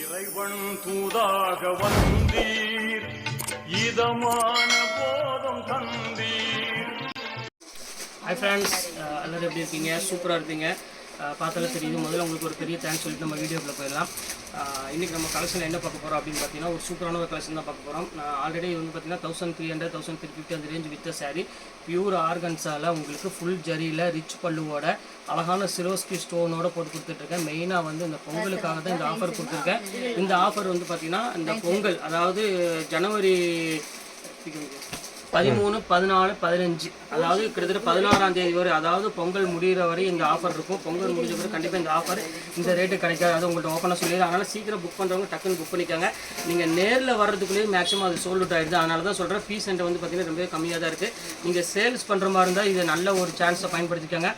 இறைவன் தூதாக வந்தீர். இதமான போதம் தந்தீர். ஹாய் ஃப்ரெண்ட்ஸ் uh, எல்லோரும் எப்படி இருக்கீங்க? சூப்பராக இருப்பீங்க. பார்த்தாலே தெரியுது. முதல்ல உங்களுக்கு ஒரு பெரிய தேங்க்ஸ் சொல்லிட்டு நம்ம வீடியோக்குள்ள போயிடலாம். அஹ் இன்னைக்கு நம்ம கலெக்ஷன் என்ன பார்க்க போகிறோம் அப்படின்னு பார்த்தீங்கன்னா ஒரு சூப்பரான ஒரு கலெக்ஷன் தான் பார்க்க போகிறோம் நான் ஆல்ரெடி வந்து பார்த்தீங்கன்னா thousand three hundred thousand three fifty அந்த ரேஞ்ச் வித்த சாரி பியூர் ஆர்கன்ஸால் உங்களுக்கு ஃபுல் ஜரியில் ரிச் பல்லுவோட அழகான சிரோஸ்கி ஸ்டோனோட போட்டு கொடுத்துட்ருக்கேன். மெயினாக வந்து இந்த பொங்கலுக்காக தான் இந்த ஆஃபர் கொடுத்துருக்கேன். இந்த ஆஃபர் வந்து பார்த்தீங்கன்னா இந்த பொங்கல் அதாவது ஜனவரி பதிமூணு பதினாலு பதினஞ்சு. அதாவது கிட்டத்தட்ட பதினாறாம் தேதி வரை அதாவது பொங்கல் முடிகிற வரை இந்த ஆஃபர் இருக்கும். பொங்கல் முடிஞ்ச பிறகு கண்டிப்பாக இந்த ஆஃபர் இந்த ரேட்டு கிடைக்காது. அது உங்கள்கிட்ட ஓப்பனாக சொல்லிடுது அதனால் சீக்கிரம் புக் பண்ணுறவங்க டக்குன்னு புக் பண்ணிக்காங்க. நீங்கள் நேரில் வர்றதுக்குள்ளேயே மேக்ஸிமம் அது சோல்ட் அவுட் ஆயிடுது. அதனால தான் சொல்கிறேன் ஃபீஸ் சென்டர் வந்து பார்த்தீங்கன்னா ரொம்பவே கம்மியாக தான் இருக்குது நீங்கள் சேல்ஸ் பண்ணுற மாதிரி இருந்தால் இது நல்ல ஒரு சான்ஸை பயன்படுத்திக்கோங்க.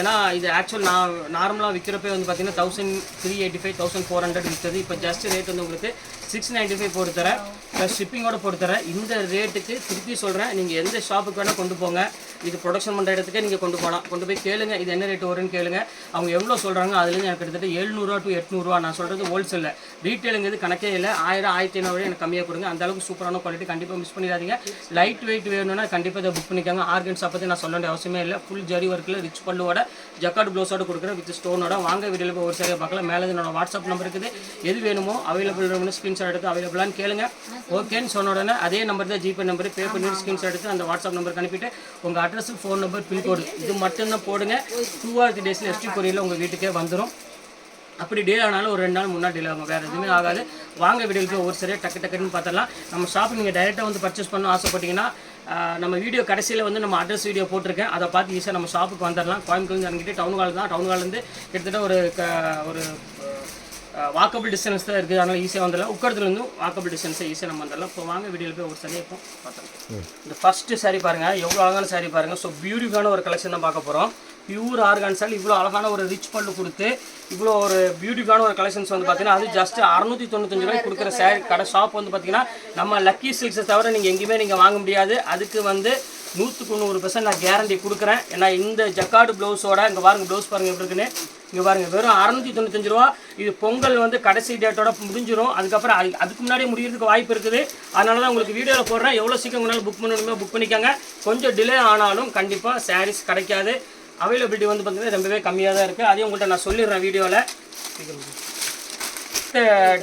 ஏன்னா இது ஆக்சுவல் நான் நார்மலாக விற்கிறப்ப வந்து பார்த்தீங்கன்னா thousand three eighty five thousand four hundred விற்றது இப்போ ஜஸ்ட் ரேட் வந்து உங்களுக்கு சிக்ஸ் நைன்ட்டி ஃபைவ் போட்டு தரேன். நான் ஷிப்பிங்கோட போட்டு தரேன் இந்த ரேட்டுக்கு திருப்பி சொல்கிறேன் நீங்கள் எந்த ஷாப்புக்கு வேணால் கொண்டு போங்க. இது ப்ரொடக்ஷன் பண்ணுற இடத்துக்கே நீங்கள் கொண்டு போகலாம் கொண்டு போய் கேளுங்க. இது என்ன ரேட் வரும்னு கேளுங்க. அவங்க எவ்வளோ சொல்கிறாங்க அதுலேருந்து எனக்கு கிட்டத்தட்ட எழுநூறுவா டு எட்நூறுவா. நான் சொல்கிறது ஹோல்சேலில் ரீட்டெயிலுங்கிறது கணக்கே இல்லை. ஆயிரம் ஆயிரத்தி ஐநூறு எனக்கு கம்மியாக கொடுங்க. அந்த அளவுக்கு சூப்பரான குவாலிட்டி கண்டிப்பாக மிஸ் பண்ணிடாதீங்க. லைட் வெயிட் வேணும்னா கண்டிப்பாக இதை புக் பண்ணிக்கோங்க. ஆர்கன்ஸ் பற்றி நான் சொல்ல வேண்டிய அவசியமே இல்லை. ஃபுல் ஜரி ஒர்க்கில் ரிச் பல்லுவோட ஜக்கார்டு ப்ளவுஸோட கொடுக்குறேன் வித் ஸ்டோனோட வாங்க வீடியோவில் போய் ஒரு சரியாக பார்க்கலாம். மேலே என்னோட வாட்ஸ்அப் நம்பர் இருக்குது. எது வேணுமோ அவைலபிள் ஸ்க்ரீன்ஷாட் எடுத்து அவைலபிளான்னு கேளுங்க. ஓகேன்னு சொன்ன உடனே அதே நம்பர் தான் ஜிபே நம்பர் பே பண்ணி ஸ்க்ரீன்ஷாட் எடுத்து அந்த வாட்ஸ்அப் நம்பருக்கு அனுப்பிட்டு உங்கள் அட்ரஸ் ஃபோன் நம்பர் பின்கோடு இது மட்டும்தான் போடுங்க. டூ ஆர் த்ரீ டேஸில் எஸ்டி கொரியரில் உங்கள் வீட்டுக்கே வந்துடும் அப்படி டிலே ஆனாலும் ஒரு ரெண்டு நாள் முன்னாடி டிலே ஆகும். வேறு எதுவுமே ஆகாது. வாங்க வீடியோக்கு ஒரு சரியாக டக்கு டக்குன்னு பார்த்துடலாம். நம்ம ஷாப்பில் நீங்கள் டைரெக்டாக வந்து பர்ச்சேஸ் பண்ண ஆசைப்பட்டீங்கன்னா நம்ம வீடியோ கடைசியில் வந்து நம்ம அட்ரஸ் வீடியோ போட்டிருக்கேன். அதை பார்த்து ஈஸியாக நம்ம ஷாப்புக்கு வந்துடலாம். கோயம்புத்தூர் இறங்கிட்டு டவுன் ஹால் தான். டவுன் ஹால்லேருந்து கிட்டத்தட்ட ஒரு க- ஒரு வாக்கபிள் டிஸ்டன்ஸ் தான் இருக்குது. அதனால் ஈஸியாக வந்துடலாம். உட்கறதுலேருந்து வாக்கபிள் டிஸ்டன்ஸை ஈஸியாக நம்ம வந்துடலாம். இப்போ வாங்க வீடியோவில் போய் ஒரு சரியாக இப்போ பார்த்துக்கலாம். இந்த ஃபஸ்ட்டு saree பாருங்கள் எவ்வளோ அழகான saree பாருங்கள் ஸோ பியூட்டிஃபுல்லான ஒரு கலெக்ஷன் தான் பார்க்க போகிறோம் பியூர் ஆர்கான்ஸால் இவ்வளோ அழகான ஒரு ரிச் பல்லு கொடுத்து இவ்வளோ ஒரு பியூட்டிஃபுல்லான ஒரு கலெக்ஷன்ஸ் வந்து பார்த்தீங்கன்னா அது ஜஸ்ட் அறுநூத்தி தொண்ணூத்தஞ்சு ரூபாய்க்கு கொடுக்குற saree. கடை ஷாப் வந்து பார்த்தீங்கன்னா நம்ம லக்கி சில்க்ஸை தவிர நீங்கள் எங்கேயுமே நீங்கள் வாங்க முடியாது. அதுக்கு வந்து நூற்றுக்கு நூறு பெர்சன்ட் நான் கேரண்டி கொடுக்குறேன். ஏன்னா இந்த ஜக்கார்டு ப்ளவுஸோட இங்கே பாருங்க ப்ளவுஸ் பாருங்க எப்படி இருக்குன்னு. இங்கே பாருங்கள் வெறும் அறநூற்றி தொண்ணூத்தஞ்சு ரூபா. இது பொங்கல் வந்து கடைசி டேட்டோட முடிஞ்சிடும் அதுக்கப்புறம் அது அதுக்கு முன்னாடி முடியறதுக்கு வாய்ப்பு இருக்குது. அதனால தான் உங்களுக்கு வீடியோவில் போடுறேன். எவ்வளோ சீக்கிரம் உங்களால் புக் பண்ணணுமோ புக் பண்ணிக்கோங்க. கொஞ்சம் டிலே ஆனாலும் கண்டிப்பாக சாரீஸ் கிடைக்காது. அவைலபிலிட்டி வந்து பார்த்தீங்கன்னா ரொம்பவே கம்மியாக தான் இருக்குது அதையும் உங்கள்கிட்ட நான் சொல்லிடுறேன் வீடியோவில்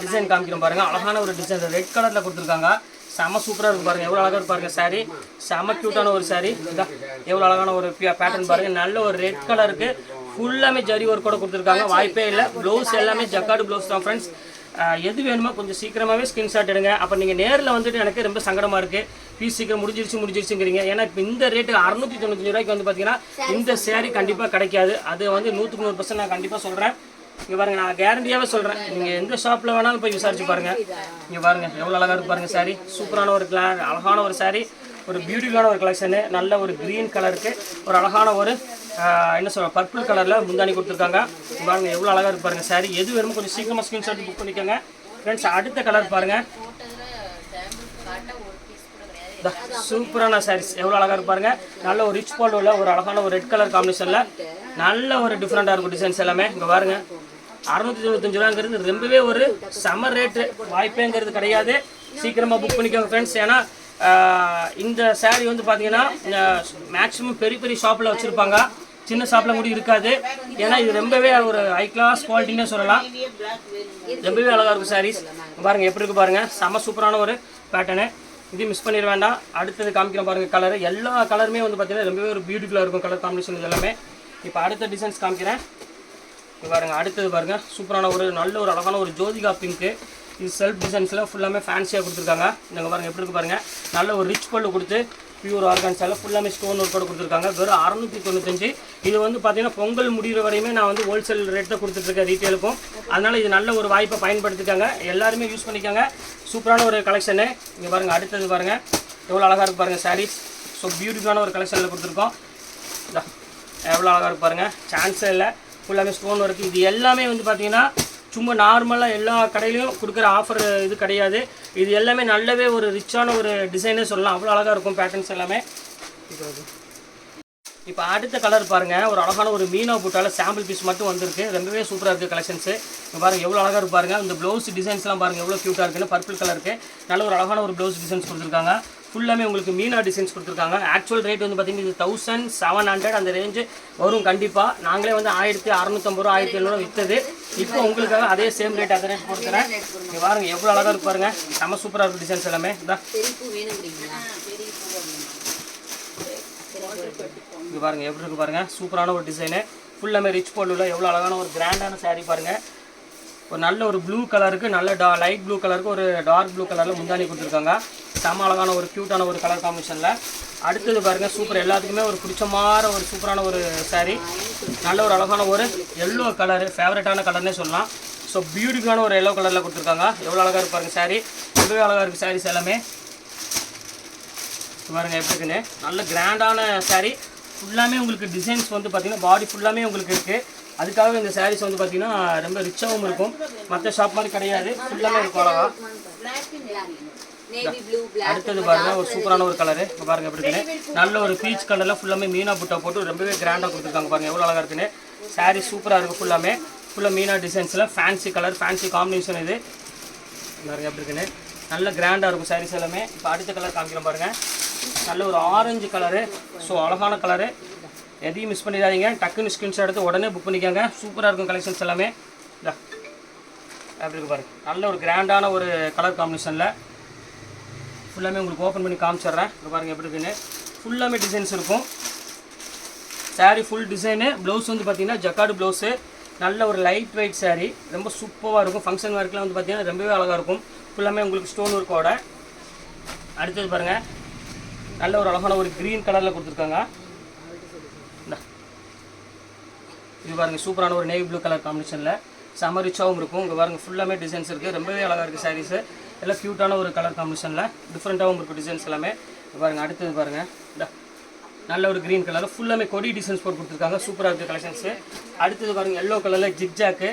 டிசைன் காமிக்கிறோம் பாருங்கள் அழகான ஒரு டிசைன் ரெட் கலரில் கொடுத்துருக்காங்க. செம சூப்பராக இருக்கும் பாருங்கள் எவ்வளோ அழகாக இருக்கு பாருங்க செம க்யூட்டான ஒரு saree. இதான் எவ்வளோ அழகான ஒரு பேட்டர்ன் பாருங்கள் நல்ல ஒரு ரெட் கலருக்கு ஃபுல்லாமே ஜரி ஒர்க்கோட கொடுத்துருக்காங்க. வாய்ப்பே இல்லை. ப்ளவுஸ் எல்லாமே ஜக்கார்டு ப்ளவுஸ் தான் ஃப்ரெண்ட்ஸ் எது வேணுமோ கொஞ்சம் சீக்கிரமாகவே ஸ்க்ரீன்ஷாட் எடுங்க. அப்போ நீங்கள் நேரில் வந்துட்டு எனக்கு ரொம்ப சங்கடமாக இருக்குது ஃபீஸ் சீக்கிரம் முடிஞ்சிருச்சு முடிஞ்சிருச்சுங்கிறீங்க. ஏன்னா இப்போ இந்த ரேட்டு அறுநூற்றி தொண்ணூத்தஞ்சு ரூபாய்க்கு வந்து பார்த்தீங்கன்னா இந்த saree கண்டிப்பாக கிடைக்காது. அது வந்து நூற்றுக்கு நூறு பர்சன்ட் நான் கண்டிப்பாக சொல்கிறேன் இங்கே பாருங்க நான் கேரண்டியாகவே சொல்கிறேன் நீங்கள் எந்த ஷாப்பில் வேணாலும் போய் விசாரிச்சு பாருங்க. இங்கே பாருங்க எவ்வளோ அழகாக இருக்கு பாருங்க saree. சூப்பரான ஒரு கிளா அழகான ஒரு saree. ஒரு பியூட்டிஃபுல்லான ஒரு கலெக்ஷனு நல்ல ஒரு க்ரீன் கலருக்கு ஒரு அழகான ஒரு என்ன சொல்ல பர்பிள் கலரில் முந்தானி கொடுத்துருக்காங்க. பாருங்கள் பாருங்க எவ்வளோ அழகாக இருக்கு பாருங்க எது வேணுமோ கொஞ்சம் சீக்கிரமாக ஸ்க்ரீன்ஷாட் புக் பண்ணிக்கோங்க. ஃப்ரெண்ட்ஸ் அடுத்த கலர் பாருங்கள் சூப்பரான சாரீஸ் எவ்வளோ அழகாக இருப்பாருங்க நல்ல ஒரு ரிச் உள்ள ஒரு அழகான ஒரு ரெட் கலர் காம்பினேஷனில் நல்ல ஒரு டிஃப்ரெண்ட்டாக இருக்கும் டிசைன்ஸ் எல்லாமே. இங்கே பாருங்க. அறுநூத்தி தொண்ணூத்தஞ்சு ரூபாங்கிறது ரொம்பவே ஒரு சம ரேட்டு வாய்ப்பேங்கிறது கிடையாது. சீக்கிரமாக புக் பண்ணிக்கோங்க ஃப்ரெண்ட்ஸ் ஏன்னா இந்த சேரீ வந்து பார்த்தீங்கன்னா மேக்ஸிமம் பெரிய பெரிய ஷாப்பில் வச்சுருப்பாங்க. சின்ன ஷாப்பில் கூட இருக்காது. ஏன்னா இது ரொம்பவே ஒரு ஹை கிளாஸ் குவாலிட்டினே சொல்லலாம். ரொம்பவே அழகாக இருக்கும் சாரீஸ் பாருங்கள் எப்படி இருக்கு பாருங்கள் செம சூப்பரான ஒரு பேட்டர்னு இது மிஸ் பண்ணிட வேண்டாம். அடுத்தது காமிக்கிறேன் பாருங்கள் கலர் எல்லா கலருமே வந்து பார்த்தீங்கன்னா ரொம்பவே ஒரு பியூட்டிஃபுல்லாக இருக்கும் கலர் காம்பினேஷன் எல்லாமே. இப்போ அடுத்த டிசைன்ஸ் காமிக்கிறேன். பாருங்கள் அடுத்தது பாருங்கள் சூப்பரான ஒரு நல்ல ஒரு அழகான ஒரு ஜோதிகா பிங்க்கு இது செல்ஃப் டிசைன்ஸில் ஃபுல்லாமே ஃபேன்சியாக கொடுத்துருக்காங்க. இங்கே பாருங்கள் எப்படி இருக்கு பாருங்கள் நல்ல ஒரு ரிச் பல்லு கொடுத்து பியூர் ஆர்கான்ஸால ஃபுல்லாமே ஸ்டோன் ஒர்க்கோட கொடுத்துருக்காங்க. வெறும் அறநூற்றி தொண்ணூத்தஞ்சு. இது வந்து பார்த்தீங்கன்னா பொங்கல் முடிகிற வரையுமே நான் வந்து ஹோல்சேல் ரேட் தான் கொடுத்துட்ருக்கேன் ரீட்டெயிலுக்கும் அதனால் இது நல்ல ஒரு வாய்ப்பை பயன்படுத்திக்காங்க எல்லாருமே யூஸ் பண்ணிக்காங்க. சூப்பரான ஒரு கலெக்ஷனு இங்கே பாருங்கள் அடுத்தது பாருங்கள் எவ்வளோ அழகாக இருக்கு பாருங்கள் சாரீஸ் ஸோ பியூட்டிஃபுல்லான ஒரு கலெக்ஷனில் கொடுத்துருக்கோம். இதா, எவ்வளோ அழகாக இருக்கு பாருங்கள் சான்ஸே இல்லை. ஃபுல்லாமே ஸ்டோன் ஒர்க் இது எல்லாமே வந்து பார்த்தீங்கன்னா சும்மா நார்மலாக எல்லா கடையிலையும் கொடுக்குற ஆஃபர் இது கிடையாது. இது எல்லாமே நல்லாவே ஒரு ரிச்சான ஒரு டிசைனே சொல்லலாம். அவ்வளோ அழகாக இருக்கும் பேட்டர்ன்ஸ் எல்லாமே. இப்போ அடுத்த கலர் பாருங்கள் ஒரு அழகான ஒரு மீனா போட்டால சாம்பிள் பீஸ் மட்டும் வந்திருக்கு. ரொம்பவே சூப்பராக இருக்குது கலெக்ஷன்ஸு பாருங்க எவ்வளோ அழகாக இருப்பாருங்க அந்த இந்த ப்ளவுஸ் டிசைன்ஸ்லாம் பாருங்க எவ்வளோ க்யூட்டாக இருக்குன்னு பர்பிள் கலருக்கு நல்ல ஒரு அழகான ஒரு ப்ளவுஸ் டிசைன்ஸ் கொடுத்துருக்காங்க. ஃபுல்லாமே உங்களுக்கு மீனா டிசைன்ஸ் கொடுத்துருக்காங்க. ஆக்சுவல் ரேட் வந்து பார்த்தீங்கன்னா இது தௌசண்ட் செவன் ஹண்ட்ரட் அந்த ரேஞ்சு வரும் கண்டிப்பாக நாங்களே வந்து ஆயிரத்தி அறநூத்தம்பது ரூபா ஆயிரத்தி எழுநூறு விற்றது இப்போ உங்களுக்காக அதே சேம் ரேட் அந்த ரேட் கொடுத்துறேன் இங்கே பாருங்க எவ்வளோ அழகாக இருக்கு பாருங்க. செம்ம சூப்பராக இருக்கும் டிசைன்ஸ் எல்லாமே. இதான் பெரியப்பூ பாருங்க எப்படி இருக்கு பாருங்க. சூப்பரான ஒரு டிசைனு ஃபுல்லாமே ரிச் போல்டில் எவ்வளோ அழகான ஒரு கிராண்டான சாரீ பாருங்கள் ஒரு நல்ல ஒரு ப்ளூ கலருக்கு நல்ல டா லைட் ப்ளூ கலருக்கு ஒரு டார்க் ப்ளூ கலரில் முந்தானி கொடுத்துருக்காங்க. செம அழகான ஒரு க்யூட்டான ஒரு கலர் காம்பினேஷனில் அடுத்தது பாருங்கள் சூப்பர் எல்லாத்துக்குமே ஒரு பிடிச்ச மாதிரி ஒரு சூப்பரான ஒரு சாரீ நல்ல ஒரு அழகான ஒரு எல்லோ கலரு ஃபேவரட்டான கலர்னே சொல்லலாம். ஸோ பியூட்டிஃபுல்லான ஒரு எல்லோ கலரில் கொடுத்துருக்காங்க. எவ்வளோ அழகாக இருப்பாருங்க சாரீ saree. ரொம்பவே அழகாக இருக்குது சாரீஸ் எல்லாமே. பாருங்கள் பாருங்க எப்படி இருக்குன்னு. நல்ல கிராண்டான சாரீ ஃபுல்லாமே உங்களுக்கு டிசைன்ஸ் வந்து பார்த்திங்கன்னா பாடி ஃபுல்லாமே உங்களுக்கு இருக்குது அதுக்காக இந்த sarees வந்து பார்த்தீங்கன்னா ரொம்ப ரிச்சாகவும் இருக்கும். மற்ற ஷாப் மாதிரி கிடையாது. ஃபுல்லாமே இருக்கும் அழகா. அடுத்தது பாருங்க ஒரு சூப்பரான ஒரு கலரு இப்போ பாருங்க எப்படி இருக்குன்னு. நல்ல ஒரு பீச் கலரில் ஃபுல்லாமே மீனா புட்டா போட்டு ரொம்பவே கிராண்டாக கொடுத்துருக்காங்க பாருங்க எவ்வளோ அழகாக இருக்குன்னு. Saree சூப்பராக இருக்குது ஃபுல்லாமே ஃபுல்லாக மீனா டிசைன்ஸில் ஃபேன்சி கலர் ஃபேன்சி காம்பினேஷன் இது. பாருங்க எப்படி இருக்குன்னு. நல்ல கிராண்டாக இருக்கும் sarees எல்லாமே. இப்போ அடுத்த கலர் காமிக்கிறோம் பாருங்க. நல்ல ஒரு ஆரஞ்சு கலரு ஸோ அழகான கலரு எதையும் மிஸ் பண்ணிடாதீங்க. டக்குன்னு ஸ்க்ரீன்ஷாட் எடுத்து உடனே புக் பண்ணிக்கோங்க. சூப்பராக இருக்கும் கலெக்ஷன்ஸ் எல்லாமே. இல்லை அப்படி இருக்கு பாருங்க. நல்ல ஒரு கிராண்டான ஒரு கலர் காம்பினேஷனில் ஃபுல்லாமே உங்களுக்கு ஓப்பன் பண்ணி காமிச்சிடுறேன். இப்போ பாருங்கள் எப்படி இருக்குன்னு. ஃபுல்லாமே டிசைன்ஸ் இருக்கும். சாரீ ஃபுல் டிசைனு ப்ளவுஸ் வந்து பார்த்தீங்கன்னா ஜக்காடு ப்ளவுஸு நல்ல ஒரு லைட் வெயிட் சாரீ ரொம்ப சூப்பராக இருக்கும். ஃபங்க்ஷன் ஒர்க்லாம் வந்து பார்த்தீங்கன்னா ரொம்பவே அழகாக இருக்கும். ஃபுல்லாமே உங்களுக்கு ஸ்டோன் ஒர்க்கோட அடுத்தது பாருங்கள் நல்ல ஒரு அழகான ஒரு க்ரீன் கலரில் கொடுத்துருக்காங்க இந்தா. இது பாருங்கள் சூப்பரான ஒரு நேவி ப்ளூ கலர் காம்பினேஷனில் செம ரிச்சாகவும் இருக்கும். இங்கே பாருங்கள் ஃபுல்லாமே டிசைன்ஸ் இருக்குது ரொம்பவே அழகாக இருக்குது சாரீஸு எல்லாம் க்யூட்டான ஒரு கலர் காம்பினேஷனில் டிஃப்ரெண்ட்டாகவும் இருக்கும் டிசைன்ஸ் எல்லாமே. பாருங்கள் அடுத்தது பாருங்கள் இந்த நல்ல ஒரு க்ரீன் கலரில் ஃபுல்லாமே கொடி டிசைன்ஸ் போட்டு கொடுத்துருக்காங்க. சூப்பராக இருக்குது கலெக்ஷன்ஸு அடுத்தது பாருங்கள் எல்லோ கலரில் ஜிக்ஜாக்கு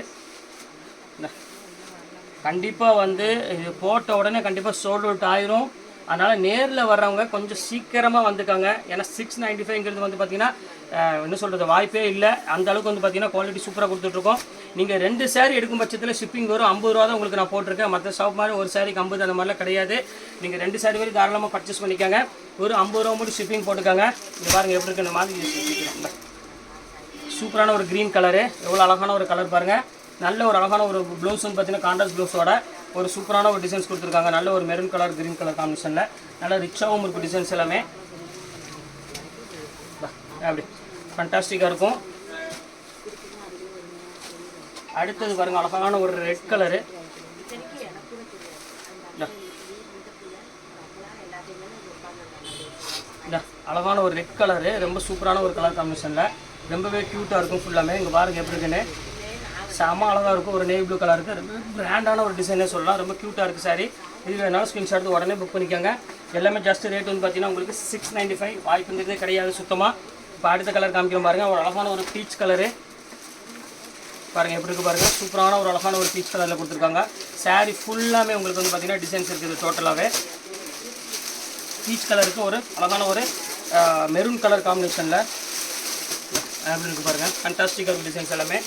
கண்டிப்பாக வந்து இது போட்ட உடனே கண்டிப்பாக சோல்ட் அவுட் ஆயிரும். அதனால் நேரில் வர்றவங்க கொஞ்சம் சீக்கிரமாக வந்துக்காங்க. ஏன்னா சிக்ஸ் நைன்டி ஃபைவ்ங்கிறது வந்து பார்த்தீங்கன்னா என்ன சொல்கிறது வாய்ப்பே இல்லை. அந்த அளவுக்கு வந்து பார்த்தீங்கன்னா குவாலிட்டி சூப்பராக கொடுத்துட்ருக்கோம். நீங்கள் ரெண்டு சேரீ எடுக்கும் பட்சத்தில் ஷிப்பிங் வரும் ஐம்பது ரூபா தான் உங்களுக்கு நான் போட்டிருக்கேன். மற்ற ஷாப் மாதிரி ஒரு சேரீக்கு ஐம்பது அந்த மாதிரிலாம் கிடையாது. நீங்கள் ரெண்டு சேரீ வரைக்கும் தாராளமாக பர்ச்சேஸ் பண்ணிக்கோங்க. ஒரு ஐம்பது ரூபா மட்டும் ஷிப்பிங் போட்டுக்காங்க. இது பாருங்கள் எப்படி இருக்கு இந்த மாதிரி. சூப்பரான ஒரு க்ரீன் கலரு எவ்வளோ அழகான ஒரு கலர் பாருங்கள் நல்ல ஒரு அழகான ஒரு ப்ளவுஸ் வந்து பார்த்தீங்கன்னா கான்ட்ராஸ்ட் ப்ளவுஸோட ஒரு சூப்பரான ஒரு டிசைன்ஸ் கொடுத்துருக்காங்க. நல்ல ஒரு மெரூன் கலர் க்ரீன் கலர் காம்பினேஷனில் நல்ல ரிச்சாகவும் இருக்கும் டிசைன்ஸ் எல்லாமே. அப்படி. ஃபண்டாஸ்டிக்காக இருக்கும். அடுத்தது பாருங்கள் அழகான ஒரு ரெட் கலரு அழகான ஒரு ரெட் கலரு ரொம்ப சூப்பரான ஒரு கலர் காம்பினேஷனில் ரொம்பவே க்யூட்டாக இருக்கும் ஃபுல்லாமே இங்கே பாருங்கள் எப்படி இருக்குன்னு. செம அழகாக இருக்கும் ஒரு நேவி ப்ளூ கலருக்கு ரொம்ப பிராண்டான ஒரு டிசைனே சொல்லலாம். ரொம்ப க்யூட்டாக இருக்குது சாரி இது வேணாலும் ஸ்க்ரீன்ஷாட் எடுத்து உடனே புக் பண்ணிக்கோங்க. எல்லாமே ஜஸ்ட் ரேட் வந்து பார்த்தீங்கன்னா உங்களுக்கு சிக்ஸ் நைன்ட்டி ஃபைவ் வாய்ப்புங்கிறதே கிடையாது சுத்தமாக இப்போ அடுத்த கலர் காமிக்கிறோம் பாருங்கள் ஒரு அழகான ஒரு பீச் கலரு பாருங்கள் எப்படி இருக்கு பாருங்கள் சூப்பரான ஒரு அழகான ஒரு பீச் கலரில் கொடுத்துருக்காங்க. saree ஃபுல்லாமே உங்களுக்கு வந்து பார்த்தீங்கன்னா டிசைன்ஸ் இருக்குது டோட்டலாகவே பீச் கலருக்கு ஒரு அழகான ஒரு மெரூன் கலர் காம்பினேஷனில் எப்படி இருக்குது பாருங்கள் ஃபண்டாஸ்டிக்காக டிசைன்ஸ் எல்லாமே.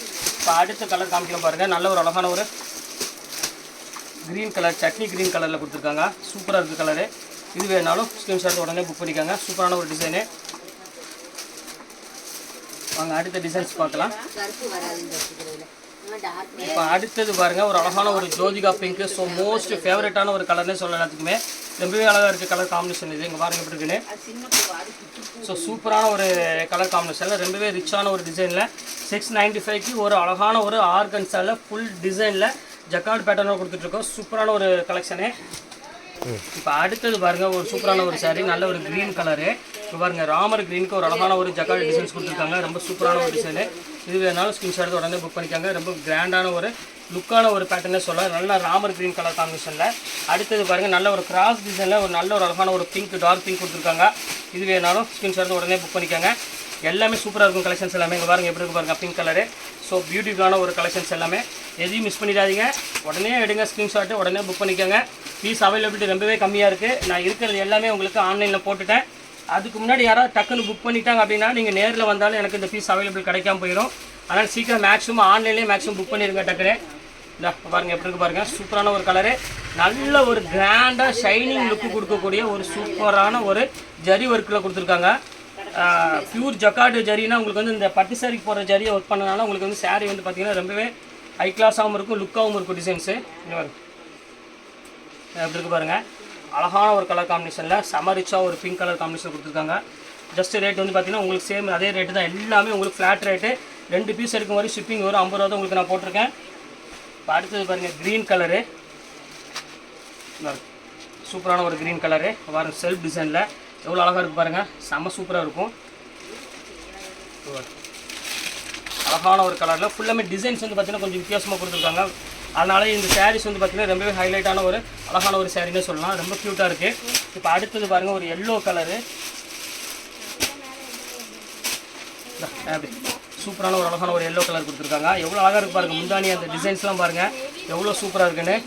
இப்போ அடுத்த கலர் காமிக்கலாம் பாருங்கள் நல்ல ஒரு அழகான ஒரு க்ரீன் கலர் சட்னி க்ரீன் கலரில் கொடுத்துருக்காங்க. சூப்பராக இருக்குது கலரு இது வேணாலும் ஸ்க்ரீன்ஷாட் உடனே புக் பண்ணிக்காங்க. சூப்பரான ஒரு டிசைனு வாங்க அடுத்த டிசைன்ஸ் பார்க்கலாம். இப்போ அடுத்தது பாருங்க ஒரு அழகான ஒரு ஜோதிகா பிங்க் ஸோ மோஸ்ட் ஃபேவரட்டான ஒரு கலர்னே சொல்லலாம் எல்லாத்துக்குமே. ரொம்பவே அழகாக இருக்குது கலர் காம்பினேஷன் இது. இங்கே பாருங்க எப்படி இருக்குன்னு. ஸோ சூப்பரான ஒரு கலர் காம்பினேஷனில் ரொம்பவே ரிச்சான ஒரு டிசைனில் சிக்ஸ் நைன்டி ஃபைவ்க்கு ஒரு அழகான ஒரு ஆர்கன்ஸாவில் ஃபுல் டிசைனில் ஜக்கார்டு பேட்டர்னாக கொடுத்துட்ருக்கோம் சூப்பரான ஒரு கலெக்ஷனு இப்போ அடுத்தது பாருங்கள் ஒரு சூப்பரான ஒரு சாரீ நல்ல ஒரு க்ரீன் கலரு இப்போ பாருங்க ராமர் க்ரீனுக்கு ஒரு அழகான ஒரு ஜக்கார்டு டிசைன்ஸ் கொடுத்துருக்காங்க. ரொம்ப சூப்பரான ஒரு டிசைனு இது வேணாலும் ஸ்கிரீன்ஷாட் உடனே புக் பண்ணிக்காங்க. ரொம்ப கிராண்டான ஒரு லுக்கான ஒரு பேட்டர்னே சொல்லலாம். நல்ல ராமர் க்ரீன் கலர் காம்பினேஷனில் அடுத்தது பாருங்க நல்ல ஒரு கிராஸ் டிசைனில் ஒரு நல்ல ஒரு அழகான ஒரு பிங்க் டார்க் பிங்க் கொடுத்துருக்காங்க. இது வேணாலும் ஸ்கிரீன்ஷாட் உடனே புக் பண்ணிக்காங்க. எல்லாமே சூப்பராக இருக்கும் கலெக்ஷன்ஸ் எல்லாமே. இங்கே பாருங்க எப்படி இருக்கு பாருங்க பிங்க் கலரு ஸோ பியூட்டிஃபுல்லான ஒரு கலெக்ஷன்ஸ் எல்லாமே எதையும் மிஸ் பண்ணிடாதீங்க. உடனே எடுங்க ஸ்க்ரீன்ஷாட்டு உடனே புக் பண்ணிக்கோங்க. ஃபீஸ் அவைலபிலிட்டி ரொம்பவே கம்மியாக இருக்குது நான் இருக்கிறது எல்லாமே உங்களுக்கு ஆன்லைனில் போட்டுட்டேன். அதுக்கு முன்னாடி யாராவது டக்குன்னு புக் பண்ணிட்டாங்க அப்படின்னா நீங்கள் நேரில் வந்தாலும் எனக்கு இந்த ஃபீஸ் அவைலபிள் கிடைக்காம போயிடும். அதனால் சீக்கிரம் மேக்ஸிமம் ஆன்லைன்லேயே மேக்ஸிமம் புக் பண்ணிடுங்க டக்குன்னு இந்த பாருங்க எப்படி இருக்கு பாருங்கள் சூப்பரான ஒரு கலரு நல்ல ஒரு கிராண்டாக ஷைனிங் லுக்கு கொடுக்கக்கூடிய ஒரு சூப்பரான ஒரு ஜரி ஒர்க்கில் கொடுத்துருக்காங்க. ப்யூர் ஜக்கார்டு ஜரினா உங்களுக்கு வந்து இந்த பட்டு சாரிக்கு போகிற ஜரியை ஒர்க் பண்ணனால உங்களுக்கு வந்து saree வந்து பார்த்தீங்கன்னா ரொம்பவே ஹை கிளாஸாகவும் இருக்கும் லுக்காகவும் இருக்கும் டிசைன்ஸு எப்படி இருக்கு பாருங்கள் அழகான ஒரு கலர் காம்பினேஷனில் சமரிச்சா ஒரு பிங்க் கலர் காம்பினேஷன் கொடுத்துருக்காங்க. ஜஸ்ட் ரேட் வந்து பார்த்தீங்கன்னா உங்களுக்கு சேம் அதே ரேட்டு தான். எல்லாமே உங்களுக்கு ஃப்ளாட் ரேட்டு ரெண்டு பீஸ் எடுக்கும் வரை ஷிப்பிங் வரும் ஐம்பது ரூபா தான் உங்களுக்கு நான் போட்டிருக்கேன். அடுத்தது பாருங்கள் க்ரீன் கலரு சூப்பரான ஒரு க்ரீன் கலரு பாருங்க செல்ஃப் டிசைனில் எவ்வளோ அழகாக இருக்குது பாருங்கள் செம்ம சூப்பராக இருக்கும். அழகான ஒரு கலரில் ஃபுல்லாமே டிசைன்ஸ் வந்து பார்த்தீங்கன்னா கொஞ்சம் வித்தியாசமாக கொடுத்துருக்காங்க. அதனால் இந்த சாரீஸ் வந்து பார்த்தீங்கன்னா ரொம்பவே ஹைலைட்டான ஒரு அழகான ஒரு சாரின்னே சொல்லலாம். ரொம்ப க்யூட்டாக இருக்குது இப்போ அடுத்தது பாருங்கள் ஒரு எல்லோ கலரு அப்படி. சூப்பரான ஒரு அழகான ஒரு எல்லோ கலர் கொடுத்துருக்காங்க. எவ்வளோ அழகாக இருக்கு பாருங்கள் முந்தானி அந்த டிசைன்ஸ்லாம் பாருங்கள் எவ்வளோ சூப்பராக இருக்குன்னு.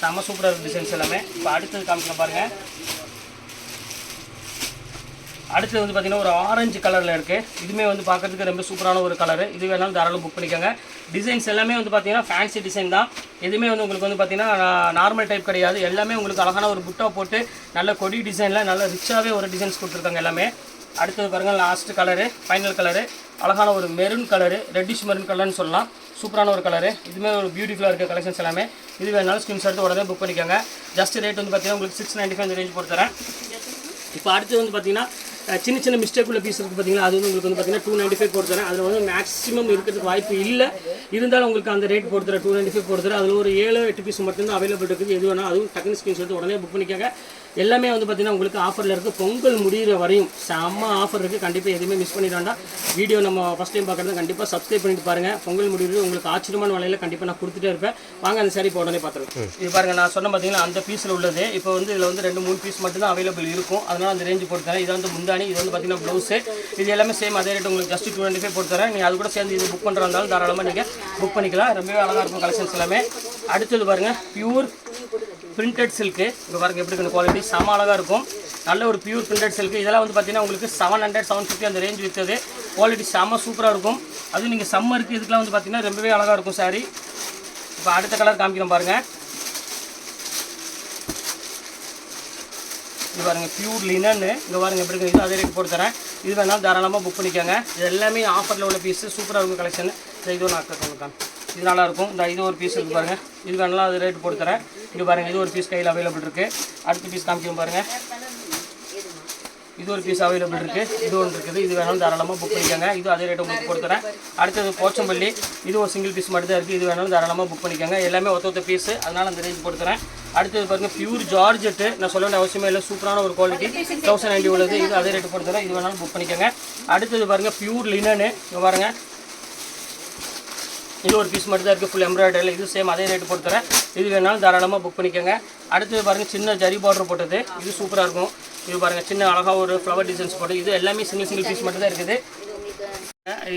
செம்ம சூப்பராக இருக்கு டிசைன்ஸ் எல்லாமே. இப்போ அடுத்தது காமிக்கலாம் பாருங்கள் அடுத்தது வந்து பார்த்தீங்கன்னா ஒரு ஆரஞ்சு கலரில் இருக்குது இதுவுமே வந்து பார்க்கறதுக்கு ரொம்ப சூப்பரான ஒரு கலர் இது வேணாலும் தாராளம் புக் பண்ணிக்கோங்க. டிசைன்ஸ் எல்லாமே வந்து பார்த்தீங்கன்னா ஃபேன்சி டிசைன் தான். எதுவுமே வந்து உங்களுக்கு வந்து பார்த்தீங்கன்னா நார்மல் டைப் கிடையாது. எல்லாமே உங்களுக்கு அழகான ஒரு புட்டா போட்டு நல்ல கொடி டிசைனில் நல்ல ரிச்சாகவே ஒரு டிசைன்ஸ் கொடுத்துருக்காங்க எல்லாமே. அடுத்தது பாருங்கள் லாஸ்ட் கலரு ஃபைனல் கலரு அழகான ஒரு மெரூன் கலரு ரெட்டிஷ் மெரூன் கலர்னு சொல்லலாம். சூப்பரான ஒரு கலரு இதுவுமே ஒரு பியூட்டிஃபுல்லாக இருக்க கலெக்ஷன்ஸ் எல்லாமே. இது வேணாலும் ஸ்கிரீன்ஸ் எடுத்து உடனே புக் பண்ணிக்கோங்க. ஜஸ்ட் ரேட் வந்து பார்த்தீங்கன்னா உங்களுக்கு சிக்ஸ் நைன்ட்டி ஃபைவ் ரேஞ்ச் போட்டு இப்போ அடுத்து வந்து பார்த்தீங்கன்னா சின்ன சின்ன மிஸ்டேக் உள்ள பீஸ் இருக்குது பார்த்தீங்களா அது வந்து உங்களுக்கு வந்து பார்த்தீங்கன்னா டூ நைன்ட்டி ஃபைவ் போட்டு அதில் வந்து மேக்ஸிமம் இருக்கிறதுக்கு வாய்ப்பு இல்லை. இருந்தாலும் உங்களுக்கு அந்த ரேட் போட்டு டூ நைன்ட்டி ஃபைவ் போட்டு அதில் ஒரு ஏழு எட்டு பீஸ் மட்டும்தான் அவைலபிள் இருக்குது. எது வேணால் அதுவும் டக்குனு ஸ்கிரீன் எடுத்து உடனே புக் பண்ணிக்கோங்க. எல்லாமே வந்து பார்த்தீங்கன்னா உங்களுக்கு ஆஃபரில் இருக்குது பொங்கல் முடிகிற வரையும் செம்ம ஆஃபர் இருக்குது கண்டிப்பாக எதுவுமே மிஸ் பண்ணிட வேண்டாம். வீடியோ நம்ம ஃபஸ்ட் டைம் பார்க்குறது கண்டிப்பாக சப்ஸ்கிரைப் பண்ணிட்டு பாருங்கள் பொங்கல் முடிவு உங்களுக்கு ஆச்சரியமான விலையில கண்டிப்பாக நான் கொடுத்துட்டே இருப்பேன். வாங்க அந்த சாரி இப்போ உடனே பார்த்துருவோம் இது பாருங்க நான் சொன்ன பார்த்தீங்கன்னா அந்த பீஸில் உள்ளது. இப்போ வந்து இதில் வந்து ரெண்டு மூணு பீஸ் மட்டும் தான் அவைலபிள் இருக்கும். அதனால அந்த ரேஞ்சு போட்டு தரேன் இது வந்து முந்தானி இது வந்து பார்த்தீங்கன்னா ப்ளவுஸு இது எல்லாமே சேம் அதே ரேட் உங்களுக்கு ஜஸ்ட் டூ டுவெண்ட்டி ஃபைவ் போட்டு தரேன் நீங்கள் அது கூட சேர்ந்து இது புக் பண்ணுறா இருந்தாலும் தாராளமாக நீங்கள் புக் பண்ணிக்கலாம். ரொம்பவே அழகாக இருக்கும் கலெக்ஷன்ஸ் எல்லாமே. அடுத்தது பாருங்க பியூர் பிரிண்டட் சில்க்கு இங்கே பாருங்க எப்படி இருக்கு குவாலிட்டி செம அழகாக இருக்கும். நல்ல ஒரு பியூர் பிரிண்டட் சில்க்கு இதெல்லாம் வந்து பார்த்தீங்கன்னா உங்களுக்கு செவன் ஹண்ட்ரட் செவன் ஃபிஃப்டி அந்த ரேஞ்ச் விற்றது குவாலிட்டி செம சூப்பராக இருக்கும். அதுவும் நீங்கள் சம்மருக்கு இதுக்கெலாம் வந்து பார்த்தீங்கன்னா ரொம்பவே அழகாக இருக்கும் சாரி இப்போ அடுத்த கலர் காமிக்கிறோம் பாருங்கள் இது பாருங்கள் பியூர் லினன்னு இங்கே பாருங்க எப்படி இருக்கு இது அதே ரேட் போட்டு தரேன். இது வேணாலும் தாராளமாக புக் பண்ணிக்கோங்க. இது எல்லாமே ஆஃபரில் உள்ள பீஸு சூப்பராக இருக்கும் கலெக்ஷன் இந்த இது நான் கான் இது நல்லாயிருக்கும் இந்த இது ஒரு பீஸ் இருக்கு பாருங்கள் இது வேணாலும் அது ரேட் போட்டு தரேன். இது பாருங்கள் இது ஒரு பீஸ் கையில் அவைலபிள் இருக்குது அடுத்த பீஸ் காமிக்கும் பாருங்கள் இது ஒரு பீஸ் அவைலபிள் இருக்குது இது ஒன்று இருக்குது. இது வேணாலும் தாராளமாக புக் பண்ணிக்கோங்க. இது அதே ரேட் உங்களுக்கு கொடுத்துறேன். அடுத்தது போச்சம்பள்ளி. இது ஒரு சிங்கிள் பீஸ் மட்டும் தான் இருக்குது இது வேணாலும் தாராளமாக புக் பண்ணிக்கோங்க. எல்லாமே ஒத்த ஒத்த பீஸு அதனால் அந்த ரேஞ்ச் கொடுத்துறேன். அடுத்தது பாருங்கள் பியூர் ஜார்ஜெட்டு நான் சொல்ல வேண்டிய அவசியமே இல்லை. சூப்பரான ஒரு குவாலிட்டி தௌசண்ட் நைன்டி உள்ளது. இது அதே ரேட்டு கொடுத்துறேன். இது வேணாலும் புக் பண்ணிக்கோங்க. அடுத்தது பாருங்கள் பியூர் லினனு இங்கே பாருங்கள் இது ஒரு பீஸ் மட்டும் தான் இருக்குது ஃபுல் எம்ப்ராய்டரியில் இது சேம் அதே ரேட்டு போட்டு தரேன் இது வேணாலும் தாராளமாக புக் பண்ணிக்கோங்க. அடுத்தது பாருங்கள் சின்ன ஜரி பார்டர் போட்டது. இது சூப்பராக இருக்கும். இது பாருங்கள் சின்ன அழகாக ஒரு ஃப்ளவர் டிசைன்ஸ் போட்டு இது எல்லாமே சிங்கிள் சிங்கிள் பீஸ் மட்டும் தான் இருக்குது.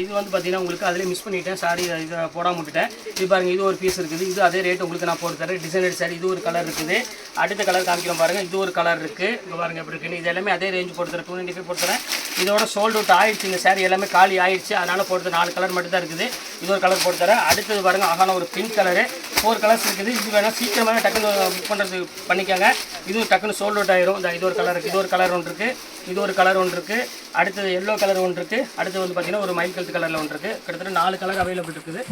இது வந்து பார்த்தீங்கன்னா உங்களுக்கு அதிலே மிஸ் பண்ணிட்டேன். சாரி இதை போடாம விட்டுட்டேன். இது பாருங்கள் இது ஒரு பீஸ் இருக்குது. இது அதே ரேட் உங்களுக்கு நான் போட்டு தரேன். டிசைனர் சாரி இது ஒரு கலர் இருக்குது. அடுத்த கலர் காமிக்கிறோம் பாருங்கள் இது ஒரு கலர் இருக்குது இங்கே பாருங்க எப்படி இருக்குன்னு. இது எல்லாமே அதே ரேஞ்சு போட்டு தரேன். டூ நைன்ட்டி ஃபைவ் போட்டுறேன் இதோட சோல்டு அவுட் ஆயிடுச்சு. இந்த சாரி எல்லாமே காலி ஆயிடுச்சு. அதனால் போட்டு நாலு கலர் மட்டும் தான் இருக்குது. இது ஒரு கலர் போட்டு தரேன். அடுத்தது பாருங்க அழகான ஒரு பிங்க் கலரு ஃபோர் கலர்ஸ் இருக்குது. இது வேணால் சீக்கிரமாக டக்குன்னு புக் பண்ணுறது பண்ணிக்கோங்க. இதுவும் டக்குன்னு சோல்டு அவுட் ஆயிரும். இந்த இது ஒரு கலர் இருக்குது இது ஒரு கலர் ஒன்று இருக்குது இது ஒரு கலர் ஒன்று இருக்குது அடுத்தது எல்லோ கலர் ஒன்று இருக்குது அடுத்து வந்து பார்த்தீங்கன்னா ஒரு மைல் கழுத்து கலரில் ஒன்று இருக்குது கிட்டத்தட்ட நாலு கலர் அவைலபிள் இருக்குது.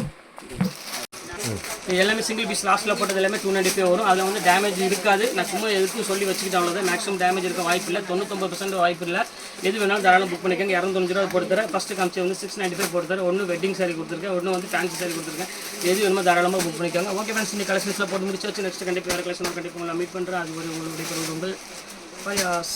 எல்லாமே சிங்கிள் பீஸ் லாஸ்ட்டில் போட்டது எல்லாமே டூ நைன்டி ஃபைவ் வரும். அதில் வந்து டேமேஜ் இருக்காது. நான் சும்மா எதுக்கும் சொல்லி வச்சுக்கிட்டேன் அவ்வளோதான் மேக்ஸிமம் டேமேஜ் இருக்க வாய்ப்பு இல்லை. தொண்ணூத்தொம்பது பர்சன்ட் வாய்ப்பு இல்லை. எது வேணாலும் தாராளம் புக் பண்ணிக்கோங்க. இரநூத்தஞ்சு ரூபா போட்டு தரேன். ஃபஸ்ட்டு காமிச்சு வந்து சிக்ஸ் நைன்டி ஃபைவ் போட்டு தரேன். ஒன்று வெட்டிங் சாரி கொடுத்துருக்கேன். ஒன்று வந்து ஃபேன்சி சாரி கொடுத்துருக்கேன். எது வேணுமோ தாராளமாக புக் பண்ணிக்கோங்க. ஓகே ஃப்ரெண்ட்ஸ் இந்த கலெக்ஷன்ஸில் போட்டு முடிச்சு வச்சு நெக்ஸ்ட் கண்டிப்பாக வேறு கலெக்ஷன் கண்டிப்பாக உங்களை மீட் பண்ணுறேன் அது ஒரு உங்களுடைய ரொம்ப பயாஸ்